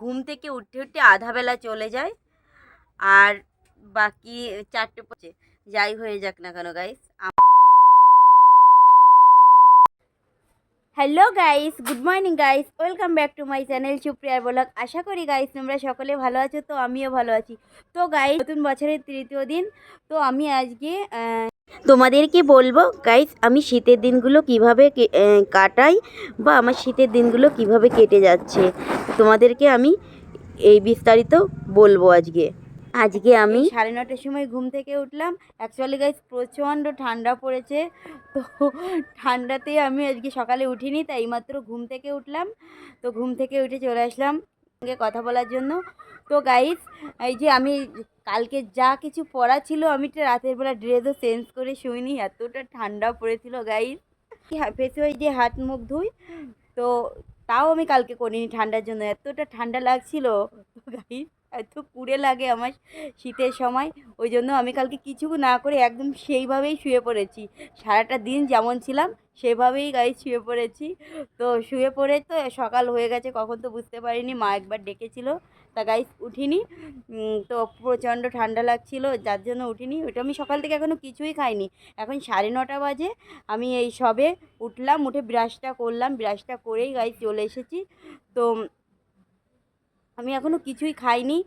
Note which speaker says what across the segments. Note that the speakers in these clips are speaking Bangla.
Speaker 1: ঘুম থেকে উঠতে উঠতে আধাবেলা চলে যায়। আর বাকি চারটে পচে যাই হয়ে যাক না কেন guys hello guys good morning guys welcome back to my channel সুপ্রিয়ার blog আশা করি গাইস তোমরা সকলে ভালো আছো, তো আমিও ভালো আছি। তো গাইস নতুন বছরের তৃতীয় দিন, তো আমি আজকে তোমাদেরকে বলব গাইস আমি শীতের দিনগুলো কীভাবে কাটাই বা আমার শীতের দিনগুলো কীভাবে কেটে যাচ্ছে তোমাদেরকে আমি এই বিস্তারিত বলব আজকে। আজকে আমি সাড়ে নটার সময় ঘুম থেকে উঠলাম অ্যাকচুয়ালি গাইস প্রচণ্ড ঠান্ডা পড়েছে তো ঠান্ডাতে আমি আজকে সকালে উঠিনি তাই মাত্র ঘুম থেকে উঠলাম তো ঘুম থেকে উঠে চলে আসলাম সঙ্গে কথা বলার জন্য। তো গাইজ এই যে আমি কালকে যা কিছু পড়া ছিল, আমি তো রাতের বেলা ড্রেসও চেঞ্জ করে শুইনি, এতটা ঠান্ডা পড়েছিল গাইজ ফেসে ওই যে হাত মুখ ধুই, তো তাও আমি কালকে করিনি ঠান্ডার জন্য। এতটা ঠান্ডা লাগছিল গাড়ি, এত কুড়ে লাগে আমার শীতের সময়। ওই জন্য আমি কালকে কিছু না করে একদম সেইভাবেই শুয়ে পড়েছি। সারাটা দিন যেমন ছিলাম, সেভাবেই গাই শুয়ে পড়েছি। তো শুয়ে পড়ে তো সকাল হয়ে গেছে, কখন তো বুঝতে পারিনি, মা একবার ডেকেছিল। তা গাইস উঠিনি। তো প্রচণ্ড ঠান্ডা লাগছিল, যার জন্য উঠিনি। ওটা আমি সকাল থেকে এখনও কিছুই খাইনি। এখন সাড়ে নটা বাজে, আমি এই সবে উঠলাম, উঠে ব্রাশটা করলাম। ব্রাশটা করেই গাইস চলে এসেছি। তো আমি এখনও কিছুই খাইনি।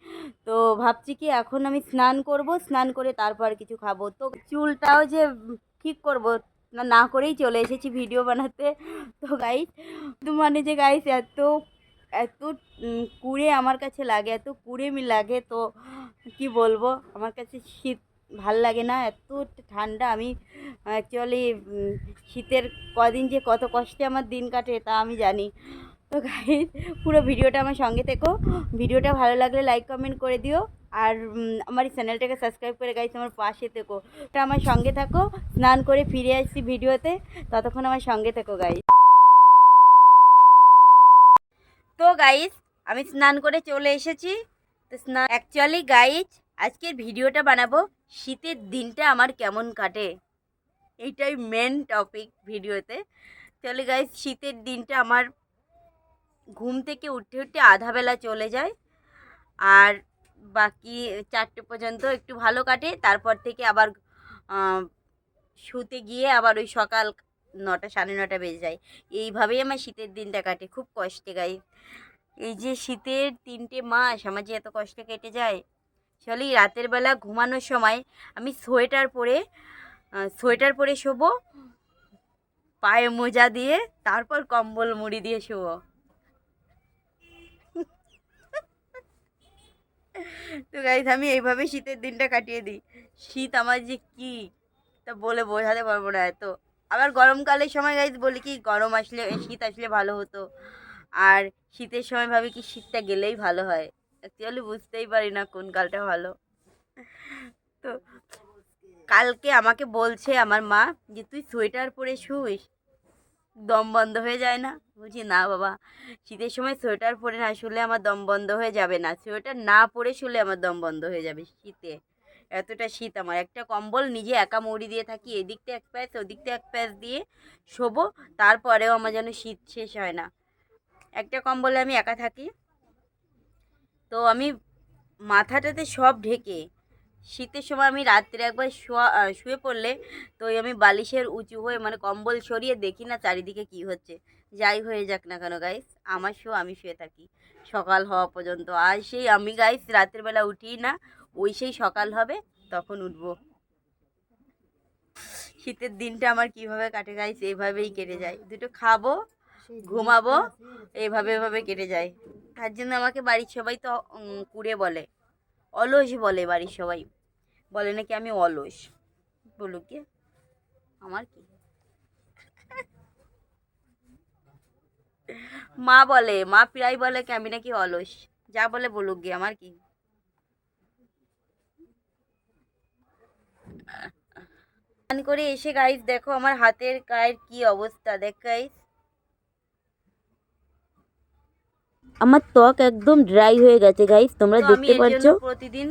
Speaker 1: তো ভাবছি কি এখন আমি স্নান করব, স্নান করে তারপর কিছু খাব। তো চুলটাও যে ঠিক করব, না করেই চলে এসেছি ভিডিও বানাতে। তো গাইস তো মানে যে গাইস এত এত কুড়ে আমার কাছে লাগে, এত কুড়ে মি, লাগে তো কি বলব? আমার কাছে শীত ভালো লাগে না, এত ঠান্ডা। আমি অ্যাকচুয়ালি শীতের কদিন যে কত কষ্টে আমার দিন কাটে তা আমি জানি। তো গাই পুরো ভিডিওটা আমার সঙ্গে থেকো। ভিডিওটা ভালো লাগলে লাইক কমেন্ট করে দিও। আর আমার এই চ্যানেলটাকে সাবস্ক্রাইব করে গাইস আমার পাশে থেকো। আমার সঙ্গে থাকো, স্নান করে ফিরে আসছি ভিডিওতে। ততক্ষণ আমার সঙ্গে থেকো গাইস তো গাইস আমি স্নান করে চলে এসেছি। তো স্নান অ্যাকচুয়ালি গাইজ আজকের ভিডিওটা বানাবো শীতের দিনটা আমার কেমন কাটে। এইটাই মেন টপিক ভিডিওতে। চলে গাইস শীতের দিনটা আমার ঘুম থেকে উঠতে উঠতে আধাবেলা চলে যায়। আর বাকি চারটে পর্যন্ত একটু ভালো কাটে। তারপর থেকে আবার শুতে গিয়ে আবার ওই সকাল নটা, সাড়ে নটা বেজে যায়। এইভাবেই আমার শীতের দিনটা কাটে, খুব কষ্টে গাই এই যে শীতের তিনটে মাস, আমার যে এত কষ্টে কেটে যায়, চলি রাতের বেলা ঘুমানোর সময় আমি সোয়েটার পরে সোয়েটার পরে শোবো, পায়ে মোজা দিয়ে, তারপর কম্বল মুড়ি দিয়ে শোবো। তো গাইজ আমি এইভাবে শীতের দিনটা কাটিয়ে দিই। শীত আমার যে কী, তা বলে বোঝাতে পারব না এত। আবার গরমকালের সময় গাইজ বলি কি, গরম আসলে শীত আসলে ভালো হতো। আর শীতের সময় ভাবি কি, শীতটা গেলেই ভালো হয়। অ্যাকচুয়ালি বুঝতেই পারি না কোন কালটা ভালো। তো কালকে আমাকে বলছে আমার মা যে, তুই সোয়েটার পরে শুইস দম বন্ধ হয়ে যায় না? বলছি, না বাবা, শীতের সময় সোয়েটার পরে না শুলে আমার দম বন্ধ হয়ে যাবে না। সোয়েটার না পরে শুলে আমার দম বন্ধ হয়ে যাবে শীতে। এতটা শীত আমার। একটা কম্বল নিজে একা মুড়ি দিয়ে থাকি, এদিকটা এক প্যাচ, ওদিকটা এক প্যাচ দিয়ে শোবো, তারপরেও আমার যেন শীত শেষ হয় না। একটা কম্বলে আমি একা থাকি। তো আমি মাথাটাতে সব ঢেকে, শীতের সময় আমি রাত্রে একবার শোয়া শুয়ে পড়লে তো আমি বালিশের উঁচু হয়ে মানে কম্বল সরিয়ে দেখি না চারিদিকে কি হচ্ছে। যাই হয়ে যাক না কেন গাইস আমার শো আমি শুয়ে থাকি। সকাল হওয়া পর্যন্ত। আর সেই আমি গাইস রাতের বেলা উঠি না ওই সেই সকাল হবে, তখন উঠবো। শীতের দিনটা আমার কীভাবে কাটে গাইস এইভাবেই কেটে যায়। দুটো খাব, ঘুমাবো, এইভাবে এভাবে কেটে যায়। তার জন্য আমাকে বাড়ির সবাই তো কুড়ে বলে। অলস বলে বাড়ির সবাই। বলে নাকি আমি অলস। বলুক কি আমার কি? মা বলে, মা প্রায় বলে কি আমি নাকি অলস? যা বলে বলুক গিয়ে আমার কি? স্নান করে এসে গাইস দেখো আমার হাতের গায়ের কি অবস্থা দেখ গাইস আমার ত্বক একদম ড্রাই হয়ে গেছে গাইস তোমরা দেখতে পাচ্ছ
Speaker 2: প্রতিদিন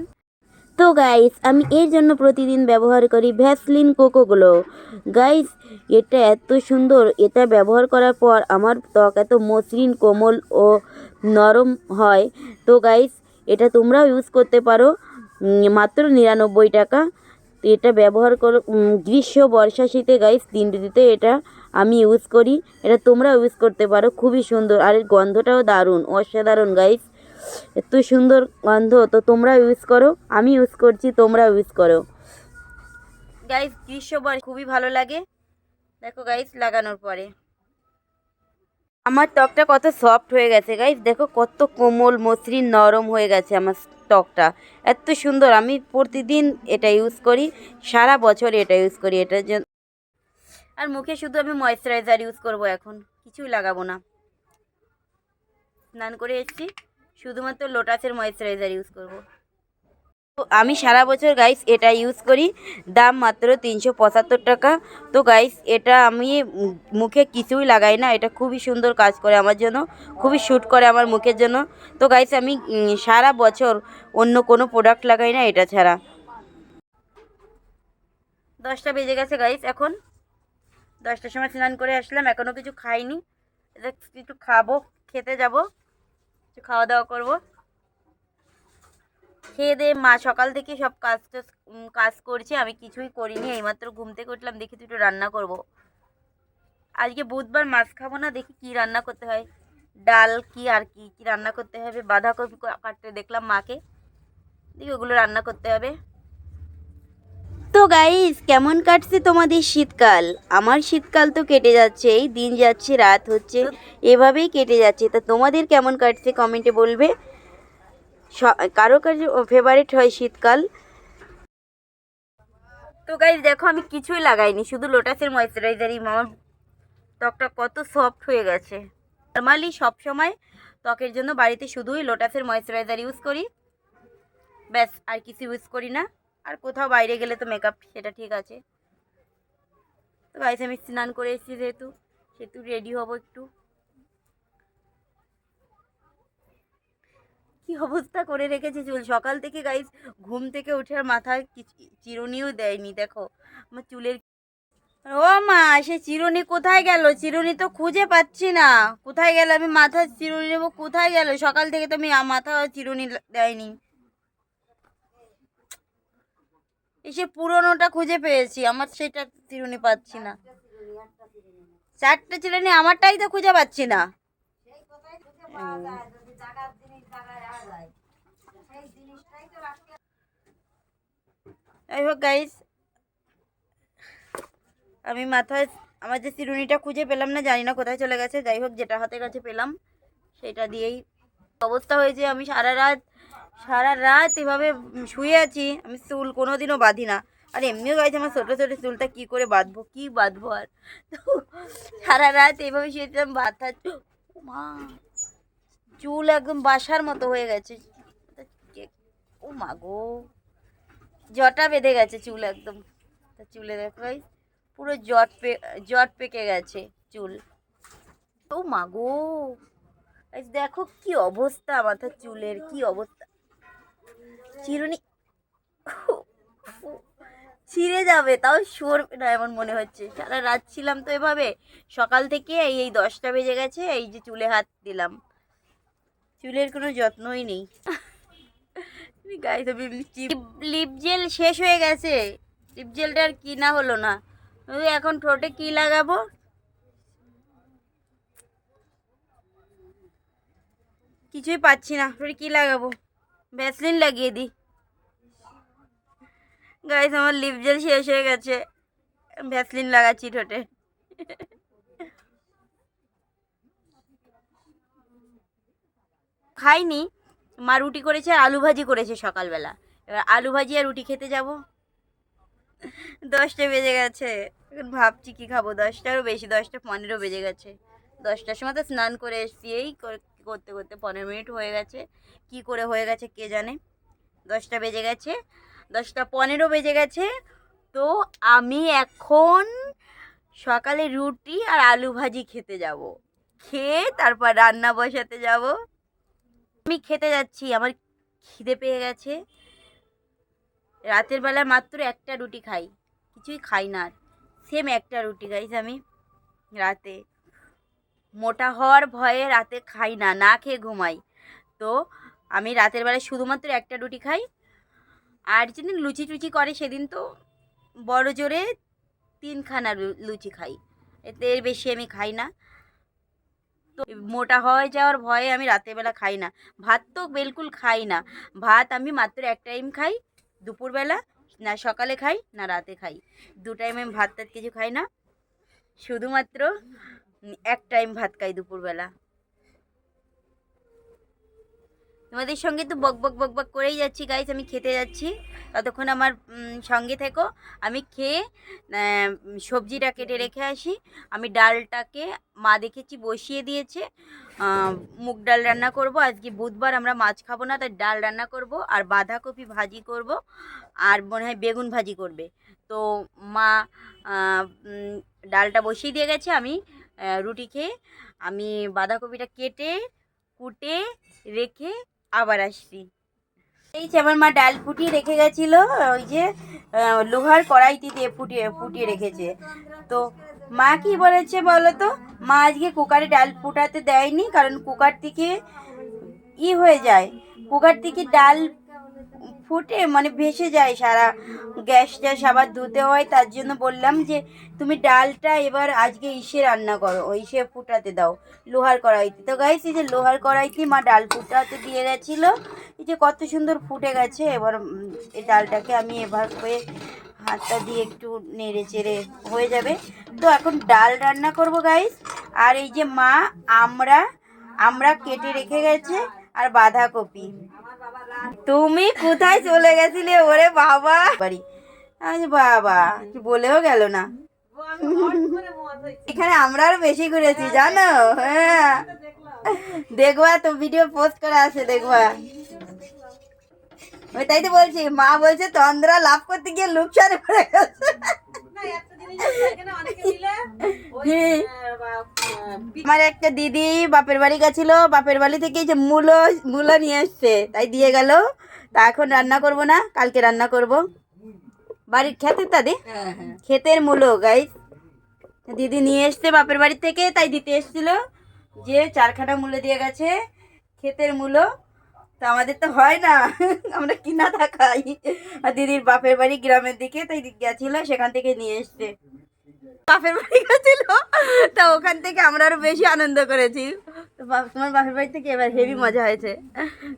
Speaker 1: তো গাইস আমি এর জন্য প্রতিদিন ব্যবহার করি ভ্যাসলিন কোকোগুলো গাইস এটা এত সুন্দর এটা ব্যবহার করার পর আমার ত্বক এত মসৃণ কোমল ও নরম হয়। তো গাইস এটা তোমরাও ইউজ করতে পারো। মাত্র নিরানব্বই টাকা। তো এটা ব্যবহার করো গ্রীষ্ম, বর্ষা, শীতে গাইস তিন ঋতুতে এটা আমি ইউজ করি। এটা তোমরা ইউজ করতে পারো, খুবই সুন্দর। আর এর গন্ধটাও দারুণ, অসাধারণ গাইস এত সুন্দর গন্ধ, তো তোমরা ইউজ করো, আমি ইউজ করছি তোমরা ইউজ করো। গাইস গ্রীষ্ম, বর্ষা, খুবই ভালো লাগে। দেখো গাইস লাগানোর পরে। আমার ত্বকটা কত সফট হয়ে গেছে গাইস দেখো কত কোমল, মসৃণ, নরম হয়ে গেছে আমার ত্বকটা এত সুন্দর। আমি প্রতিদিন এটা ইউজ করি, সারা বছর এটা ইউজ করি। এটার জন্য আর মুখে শুধু আমি ময়েশ্চারাইজার ইউজ করব এখন। কিছুই লাগাবো না। স্নান করে এসেছি। শুধুমাত্র লোটাসের ময়েশ্চারাইজার ইউজ করব। আমি সারা বছর গাইস এটা ইউজ করি। দাম মাত্র তিনশো পঁচাত্তর টাকা। তো গাইস এটা আমি মুখে কিছুই লাগাই না। এটা খুবই সুন্দর কাজ করে আমার জন্য। খুবই শ্যুট করে আমার মুখের জন্য। তো গাইস আমি সারা বছর অন্য কোনো প্রোডাক্ট লাগাই না এটা ছাড়া। দশটা বেজে গেছে গাইস এখন। দশটার সময় স্নান করে আসলাম। এখনও কিছু খাইনি। এটা কিছু খাব, খেতে যাব। খাওয়া দাওয়া করব। খেয়ে দিয়ে মা সকাল থেকে সব কাজ কাজ করছে আমি কিছুই করিনি এইমাত্র ঘুম থেকে উঠলাম দেখি দুটো রান্না করব। আজকে বুধবার মাছ খাব না দেখি কি রান্না করতে হয়। ডাল কি আর কি কি রান্না করতে হবে বাঁধাকপি কাটতে দেখলাম মাকে। দেখি ওগুলো রান্না করতে হবে। তো গাইস কেমন কাটছে তোমাদের শীতকাল? আমার শীতকাল তো কেটে যাচ্ছে এই দিন যাচ্ছে রাত হচ্ছে এভাবেই কেটে যাচ্ছে। তা তোমাদের কেমন কাটছে কমেন্টে বলবে। কারও কারও ফেভারিট হয় শীতকাল। তো গাইস দেখো আমি কিছুই লাগাইনি, শুধু লোটাসের ময়েশ্চারাইজারই আমার ত্বকটা কত সফট হয়ে গেছে। নর্মালি সবসময় ত্বকের জন্য বাড়িতে শুধুই লোটাসের ময়েশ্চারাইজার ইউজ করি। ব্যাস, আর কিছু ইউজ করি না। আর কোথাও বাইরে গেলে তো মেকআপ সেটা ঠিক আছে। তো গাইস আমি স্নান করে এসেছি যেহেতু, সেহেতু রেডি হব একটু। কি অবস্থা করে রেখেছে চুল? সকাল থেকে গাইস ঘুম থেকে উঠে আর মাথায় চিরুনিও দেয়নি, দেখো। আমার চুলের ও মা, সে চিরুনি কোথায় গেল? চিরুনি তো খুঁজে পাচ্ছি না। কোথায় গেল? আমি মাথা চিরুনি নেব, কোথায় গেল? সকাল থেকে তো আমি মাথা চিরুনি দেয়নি। এসে পুরনোটা খুঁজে পেয়েছি, আমার সেটা চিরুনি পাচ্ছি না। চারটে চিরুনি আমারটাই তো খুঁজে পাচ্ছি না। যাই হোক গাইস আমি মাথায়, আমার যে চিরুনিটা খুঁজে পেলাম না, জানি না কোথায় চলে গেছে। যাই হোক, যেটা হাতে কাছে পেলাম, সেটা দিয়েই অবস্থা হয়েছে। আমি সারা রাত সারা রাত এভাবে শুয়ে আছি। আমি চুল কোনো দিনও বাঁধি না। আর এমনিও গাইছে আমার ছোটো ছোটো চুলটা কী করে বাঁধবো, কী বাঁধবো আর? তো সারা রাত এইভাবে শুয়েছিলাম বাঁধা মা, চুল একদম বাসার মতো হয়ে গেছে। ও মা গো। জটা বেঁধে গেছে চুল একদম। তা চুলে দেখো পুরো জট পে, জট পেকে গেছে চুল। ও মা গো। দেখো কি অবস্থা মাথার চুলের, কি অবস্থা। চিরুনি ছিঁড়ে যাবে, তাও সরবে না এমন মনে হচ্ছে। সারা রাত ছিলাম তো এভাবে। সকাল থেকে এই এই দশটা বেজে গেছে, এই যে চুলে হাত দিলাম। চুলের কোনো যত্নই নেই। গাইস আমি লিপ জেল শেষ হয়ে গেছে। লিপ জেলটা আর কিনা হলো না। এখন ঠোঁটে কি লাগাবো? কিছুই পাচ্ছি না। ঠোঁটে কি লাগাবো? ভ্যাসলিন লাগিয়ে দিই। গাইস আমার লিপ জেল শেষ হয়ে গেছে। ভ্যাসলিন লাগাচ্ছি ঠোঁটে। খাইনি। মা রুটি করেছে আর আলু ভাজি করেছে সকালবেলা। এবার আলু ভাজি আর রুটি খেতে যাব। দশটা বেজে গেছে। এখন ভাবছি কি খাব? দশটারও বেশি, দশটা পনেরো বেজে গেছে। দশটার সময় তো স্নান করে এসছি। এই করতে করতে পনেরো মিনিট হয়ে গেছে। কি করে হয়ে গেছে কে জানে? দশটা বেজে গেছে। দশটা পনেরো বেজে গেছে। তো আমি এখন সকালে রুটি আর আলু ভাজি খেতে যাব। খেয়ে তারপর রান্না বসাতে যাব। আমি খেতে যাচ্ছি, আমার খিদে পেয়ে গেছে। রাতের বেলা মাত্র একটা রুটি খাই, কিছুই খাই না আর। সেম একটা রুটি গাইজ আমি রাতে। মোটা হওয়ার ভয়ে রাতে খাই না না খেয়ে ঘুমাই। তো আমি রাতের বেলায় শুধুমাত্র একটা রুটি খাই। আর যেদিন লুচি টুচি করে সেদিন তো বড় জোরে তিনখানা লুচি খাই। এতে এর বেশি আমি খাই না। তো মোটা হয়ে যাওয়ার ভয়ে আমি রাতেরবেলা খাই না। ভাত তো বিলকুল খাই না। ভাত আমি মাত্র এক টাইম খাই, দুপুরবেলা, না সকালে খাই, না রাতে খাই। দু টাইম আমি ভাত টাত কিছু খাই না। শুধুমাত্র এক টাইম ভাত খাই দুপুরবেলা। তোমাদের সঙ্গে তো বক বক বক বক করেই যাচ্ছি গাইজ আমি খেতে যাচ্ছি। ততক্ষণ আমার সঙ্গে থেকো। আমি খেয়ে সবজিটা কেটে রেখে আসি। আমি ডালটাকে মা দেখেছি বসিয়ে দিয়েছে। মুগ ডাল রান্না করব। আজকে বুধবার আমরা মাছ খাব না, তাই ডাল রান্না করব আর বাঁধাকপি ভাজি করব। আর মনে হয় বেগুন ভাজি করবে। তো মা ডালটা বসিয়ে দিয়ে গেছে। আমি রুটি খেয়ে, আমি বাঁধাকপিটা কেটে, কুটে, রেখে আবার আসছি। এই যে আমার মা ডাল ফুটিয়ে রেখে গেছিল, ওই যে লোহার কড়াইতে দিয়ে ফুটিয়ে ফুটিয়ে রেখেছে। তো মা কি বলেছে বলো তো? মা আজকে কুকারে ডাল ফুটাতে দেয়নি, কারণ কুকার থেকে ই হয়ে যায়। কুকার থেকে ডাল ফুটে মানে ভেসে যায় সারা গ্যাস ট্যাস আবার ধুতে হয়, তার জন্য বললাম যে তুমি ডালটা এবার আজকে ইসে রান্না করো, ওই ইসে ফুটাতে দাও, লোহার কড়াইতে। তো গাইস এই যে লোহার কড়াইতে মা ডাল ফুটাতে দিয়ে গেছিল, এই যে কত সুন্দর ফুটে গেছে, এবার এই ডালটাকে আমি এবার হয়ে হাতটা দিয়ে একটু নেড়ে চেড়ে হয়ে যাবে। তো এখন ডাল রান্না করব গাইস আর এই যে মা, আমরা আমরা কেটে রেখে গেছে, আর বাঁধাকপি। তুমি কোথায় চলে গেছিলে ওরে বাবা? বাড়ি। বাবা কি বলেও গেল না। এখানে আমরা আরও বেশি ঘুরেছি, জানো? হ্যাঁ। দেখবা তো ভিডিও পোস্ট করে আসে দেখবা ওই তাই তো বলছি, মা বলছে, তন্দ্রা লাভ করতে গিয়ে লোকসানে পড়ে গেছে। আমার একটা দিদি বাপের বাড়ি গেছিল বাপের বাড়ি থেকে যে মূলো মূলো নিয়ে এসছে তাই দিয়ে গেল। তা এখন রান্না করব না কালকে রান্না করব। বাড়ির খেতের দাদি ক্ষেতের মূলো গাইস দিদি নিয়ে এসছে বাপের বাড়ি থেকে তাই দিতে এসছিল। যে চারখানা মূলো দিয়ে গেছে ক্ষেতের মূলো। তো আমাদের তো হয় না। আমরা কিনা থাকাই আর দিদির বাপের বাড়ি গ্রামের দিকে তাই গেছিল সেখান থেকে নিয়ে এসছে। বাপের বাড়ি গেছিল তা ওখান থেকে আমরা আরও বেশি আনন্দ করেছি। তোমার বাপের বাড়ি থেকে এবার হেভি মজা হয়েছে।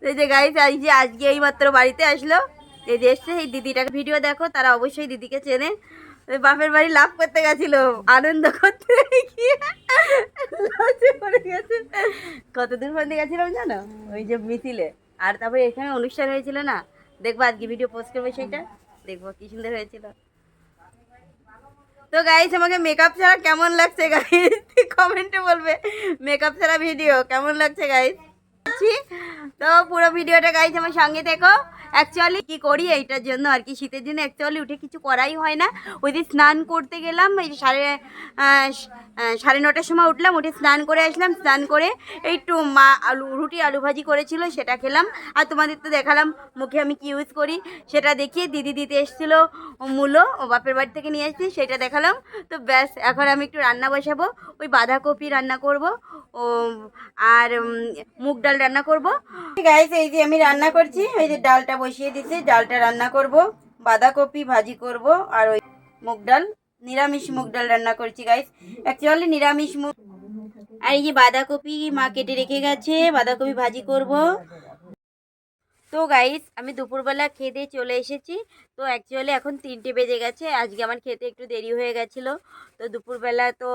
Speaker 1: এই যে গাইছে আজ যে আজকে এই মাত্র বাড়িতে আসলো এই যে এসছে এই দিদিটাকে ভিডিও দেখো তারা অবশ্যই দিদিকে চেনে। বাপের বাড়ি লাভ করতে গেছিল আনন্দ করতে গিয়ে লজে পড়ে গেছে। কত দূর পর্যন্ত গেছিলাম জানো? ওই যে মিছিলে। আর তারপরে এখানে অনুষ্ঠান হয়েছিল না? দেখব আজকে ভিডিও পোস্ট করব সেটা। দেখব কি সুন্দর হয়েছিল। তো গাইস আমাকে মেকআপ ছাড়া কেমন লাগছে গাইস কমেন্টে বলবে। মেকআপ ছাড়া ভিডিও কেমন লাগছে গাইস তো পুরো ভিডিওটা গাইস আমার সঙ্গে দেখো অ্যাকচুয়ালি কি করি? এইটার জন্য আর কি শীতের দিনে অ্যাকচুয়ালি উঠে কিছু করাই হয় না। ওই দিন স্নান করতে গেলাম, এই সাড়ে সাড়ে নটার সময় উঠলাম, উঠে স্নান করে আসলাম। স্নান করে একটু মা আলু, রুটি আলু ভাজি করেছিল, সেটা খেলাম। আর তোমাদের তো দেখালাম, মুখে আমি কি ইউজ করি, সেটা দেখিয়ে দিদি দিতে এসেছিল মূলো, ও বাপের বাড়ি থেকে নিয়ে এসেছি, সেটা দেখালাম। তো ব্যাস, এখন আমি একটু রান্না বসাবো, ওই বাঁধাকপি রান্না করব, ও, আর মুগ ডাল রান্না করব। গাইস এই যে আমি রান্না করছি, ওই যে ডালটা বসিয়ে দিতে ডালটা রান্না করব, বাঁধাকপি ভাজি করব, আর ওই মুগ ডাল, নিরামিষ মুগ ডাল রান্না করছি গাইস অ্যাকচুয়ালি নিরামিষ মুগ আর এই যে বাঁধাকপি মা কেটে রেখে গেছে, বাঁধাকপি ভাজি করব তো গাইস আমি দুপুরবেলা খেয়ে দিয়ে চলে এসেছি। তো অ্যাকচুয়ালি এখন তিনটে বেজে গেছে, আজকে আমার খেতে একটু দেরি হয়ে গেছিল। তো দুপুরবেলা তো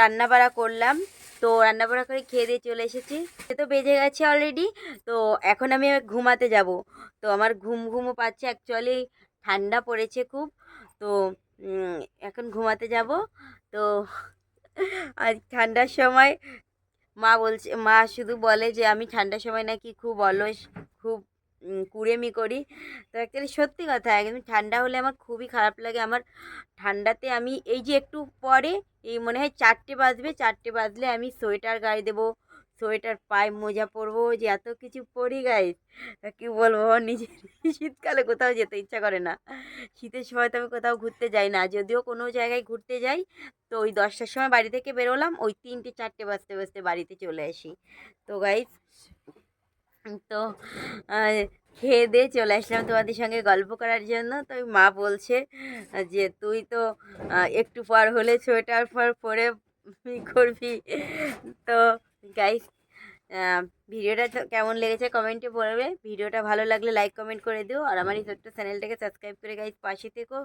Speaker 1: রান্নাবাড়া করলাম। তো রান্নাবাড়া করে খেয়ে দিয়ে চলে এসেছি। সে তো বেজে গেছে অলরেডি তো এখন আমি ঘুমাতে যাব। তো আমার ঘুম ঘুমও পাচ্ছে অ্যাকচুয়ালি ঠান্ডা পড়েছে খুব। তো এখন ঘুমাতে যাব। তো আর ঠান্ডার সময় মা বলছে, মা শুধু বলে যে আমি ঠান্ডার সময় নাকি খুব অলস, খুব কুড়েমি করি। তো অ্যাকচুয়ালি সত্যি কথা, একদম ঠান্ডা হলে আমার খুবই খারাপ লাগে। আমার ঠান্ডাতে আমি এই যে একটু পরে এই মনে হয় চারটে বাজবে, চারটে বাজলে আমি সোয়েটার গায়ে দেবো সোয়েটার পায়ে মোজা পরবো, যে এত কিছু পরি গাইস কি বলব নিজের শীতকালে কোথাও যেতে ইচ্ছা করে না। শীতের সময় তো আমি কোথাও ঘুরতে যাই না, যদিও কোনো জায়গায় ঘুরতে যাই, তো ওই দশটার সময় বাড়ি থেকে বেরোলাম, ওই তিনটে, চারটে বাজতে বাজতে বাড়িতে চলে আসি। তো গাইস তো খেয়ে দিয়ে চলে আসলাম তোমাদের সঙ্গে গল্প করার জন্য। তো মা বলছে যে, তুই তো একটু পর হলে সোয়েটার পর পরে করবি। তো গাইস ভিডিওটা কেমন লেগেছে কমেন্টে বলবে। ভিডিওটা ভালো লাগলে লাইক কমেন্ট করে দিও। আর আমার এই ছোট্ট চ্যানেলটাকে সাবস্ক্রাইব করে গাইস পাশে থেকো।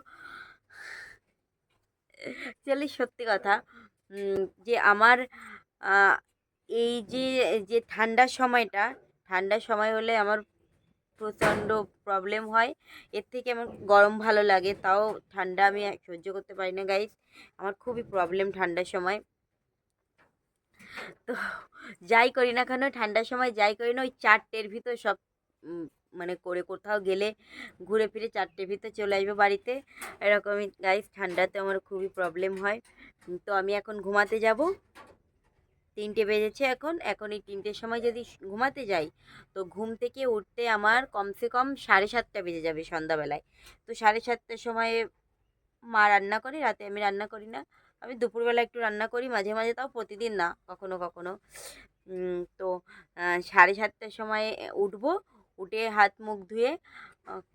Speaker 1: অ্যাকচুয়ালি সত্যি কথা যে আমার এই যে যে ঠান্ডার সময়টা, ঠান্ডার সময় হলে আমার প্রচণ্ড প্রবলেম হয়। এর থেকে আমার গরম ভালো লাগে, তাও ঠান্ডা আমি সহ্য করতে পারি না গাইস আমার খুবই প্রবলেম ঠান্ডার সময়। তো যাই করি না কেন, ঠান্ডার সময় যাই করি না, ওই চারটের ভিতর সব মানে করে কোথাও গেলে ঘুরে ফিরে চারটের ভিতর চলে আসবে বাড়িতে। এরকমই গাইস ঠান্ডাতে আমার খুবই প্রবলেম হয়। তো আমি এখন ঘুমাতে যাব। তিনটে বেজেছে এখন এখন এই তিনটের সময় যদি ঘুমাতে যাই, তো ঘুম থেকে উঠতে আমার কমসে কম সাড়ে সাতটা বেজে যাবে সন্ধ্যাবেলায়। তো সাড়ে সাতটার সময় মা রান্না করে, রাতে আমি রান্না করি না। আমি দুপুরবেলা একটু রান্না করি, মাঝে মাঝে তাও প্রতিদিন না, কখনো কখনো। তো সাড়ে সাতটার সময় উঠবো, উঠে হাত মুখ ধুয়ে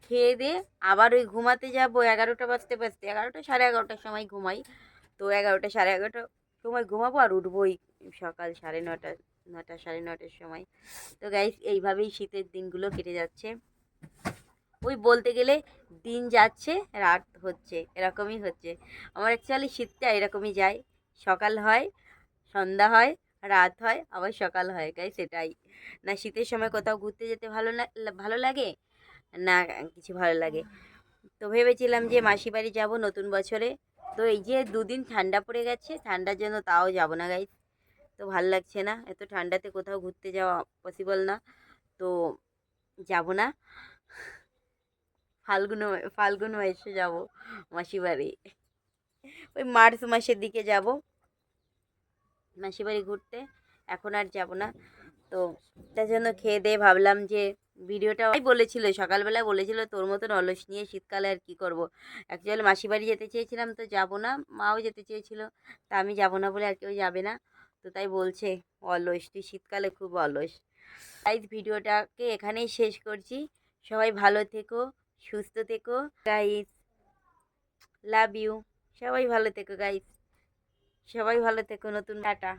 Speaker 1: খেয়ে দিয়ে আবার ওই ঘুমাতে যাব এগারোটা বাজতে বাজতে, এগারোটা সাড়ে এগারোটার সময় ঘুমাই। তো এগারোটা সাড়ে এগারোটার সময় ঘুমাবো আর উঠবো ওই সকাল সাড়ে নটা নটা সাড়ে নটার সময়। তো গাইস এইভাবেই শীতের দিনগুলো কেটে যাচ্ছে। ওই বলতে গেলে দিন যাচ্ছে, রাত হচ্ছে, এরকমই হচ্ছে। আমার অ্যাকচুয়ালি শীতটা এরকমই যায়। সকাল হয়, সন্ধ্যা হয়, রাত হয়, আবার সকাল হয় গাই সেটাই না, শীতের সময় কোথাও ঘুরতে যেতে ভালো না ভালো লাগে? না, কিছু ভালো লাগে। তো ভেবেছিলাম যে মাসি বাড়ি যাব নতুন বছরে। তো এই যে দুদিন ঠান্ডা পড়ে গেছে, ঠান্ডার জন্য তাও যাব না গাইস তো ভালো লাগছে না। এত ঠান্ডাতে কোথাও ঘুরতে যাওয়া পসিবল না। তো যাব না। ফাল্গুন ফাল্গুন মাসে যাব মাসি বাড়ি। ওই মার্চ মাসের দিকে যাব। মাসি বাড়ি ঘুরতে। এখন আর যাব না। তো তার জন্য খেয়ে দিয়ে ভাবলাম যে ভিডিওটা ওই বলেছিল, সকালবেলা বলেছিল, তোর মতন অলস নিয়ে শীতকালে আর কি করব। অ্যাকচুয়ালি মাসি বাড়ি যেতে চেয়েছিলাম তো যাব না, মাও যেতে চেয়েছিল, তা আমি যাব না বলে আর কেউ যাবে না। তো তাই বলছে, অলস, তুই শীতকালে খুব অলস। তাই ভিডিওটাকে এখানেই শেষ করছি। সবাই ভালো থেকো সুস্থ থেকো গাইস লাভ ইউ সবাই ভালো থেকো গাইস সবাই ভালো থেকো নতুন টাটা।